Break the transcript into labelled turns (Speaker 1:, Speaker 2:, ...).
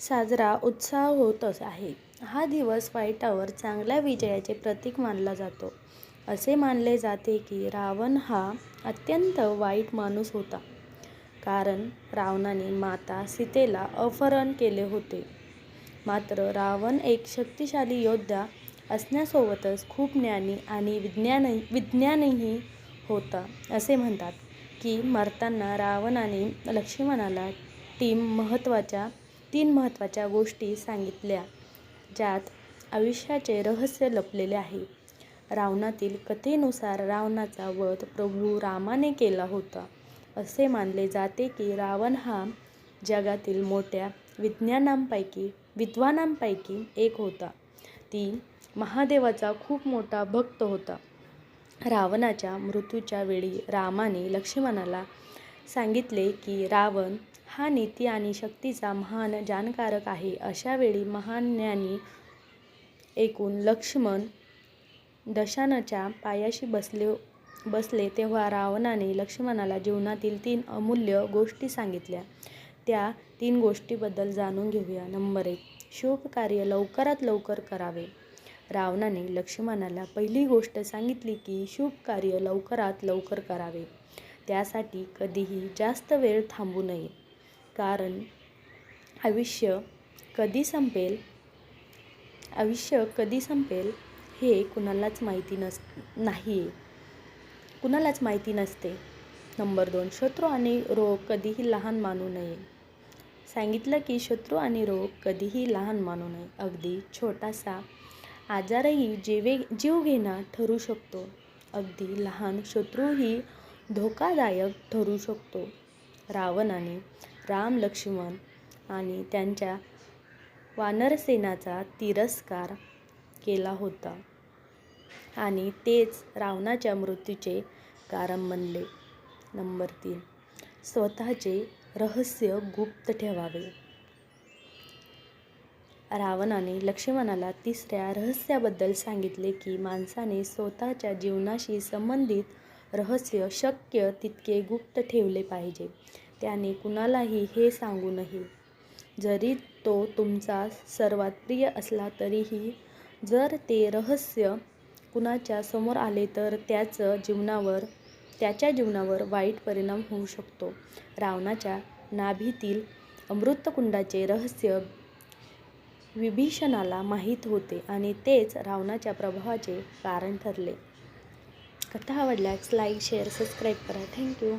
Speaker 1: साजरा उत्साह होतच आहे. हा दिवस वाईटावर चांगल्या विजयाचे प्रतीक मानला जातो. असे मानले जाते की रावण हा अत्यंत वाईट माणूस होता. कारण रावणाने माता सीतेला अपहरण केले होते. मात्र रावण एक शक्तिशाली योद्धा असण्यासोबतच खूप ज्ञानी आणि विज्ञान विज्ञानही होता. असे म्हणतात की मरताना रावणाने लक्ष्मणाला टीम महत्त्वाच्या तीन महत्त्वाच्या गोष्टी सांगितल्या ज्यात आयुष्याचे रहस्य लपलेले आहे. रावणातील कथेनुसार रावणाचा वध प्रभू रामाने केला होता असे मानले जाते की रावण हा जगातील मोठ्या विज्ञानांपैकी विद्वानांपैकी एक होता. ती महादेवाचा खूप मोठा भक्त होता. रावणाच्या मृत्यूच्या वेळी रामाने लक्ष्मणाला सांगितले की रावण हा नीती आणि शक्तीचा महान जाणकारक आहे. अशावेळी महान ज्ञानी एकूण लक्ष्मण दशानच्या पायाशी बसले बसले तेव्हा रावणाने लक्ष्मणाला जीवनातील तीन अमूल्य गोष्टी सांगितल्या. त्या तीन गोष्टीबद्दल जाणून घेऊया. नंबर एक शुभ कार्य लवकरात लवकर करावे. रावणाने लक्ष्मणाला पहिली गोष्ट सांगितली की शुभ कार्य लवकरात लवकर करावे. त्यासाठी कधीही जास्त वेळ थांबू नये. कारण आयुष्य कधी संपेल? आयुष्य कधी संपेल हे कुणालाच माहिती नस नाही. कुणालाच माहिती नसते. नंबर दोन शत्रू आणि रोग कधीही लहान मानू नये. सांगितलं की शत्रू आणि रोग कधीही लहान मानू नये. अगदी छोटासा आजारही जीवे जीवघेणा ठरू शकतो. अगदी लहान शत्रूही धोकादायक ठरू शकतो. रावणाने राम लक्ष्मण आणि त्यांच्या वानरसेनाचा तिरस्कार केला होता. आणि तेच रावणाच्या मृत्यूचे कारण बनले. नंबर तीन. स्वतःचे रहस्य गुप्त ठेवावे. रावणाने लक्ष्मणाला तिसऱ्या रहस्याबद्दल सांगितले की माणसाने स्वतःच्या जीवनाशी संबंधित रहस्य शक्य तितके गुप्त ठेवले पाहिजे. त्याने कुणालाही हे सांगू नये. जरी तो तुमचा सर्वात प्रिय असला तरीही जर ते रहस्य कुणाच्या समोर आले तर त्याचं जीवनावर त्याच्या जीवनावर वाईट परिणाम होऊ शकतो. रावणाच्या नाभीतील अमृतकुंडाचे रहस्य विभीषणाला माहीत होते आणि तेच रावणाच्या प्रभावाचे कारण ठरले. कथा आवडल्यास लाईक शेअर सबस्क्राईब करा. Thank you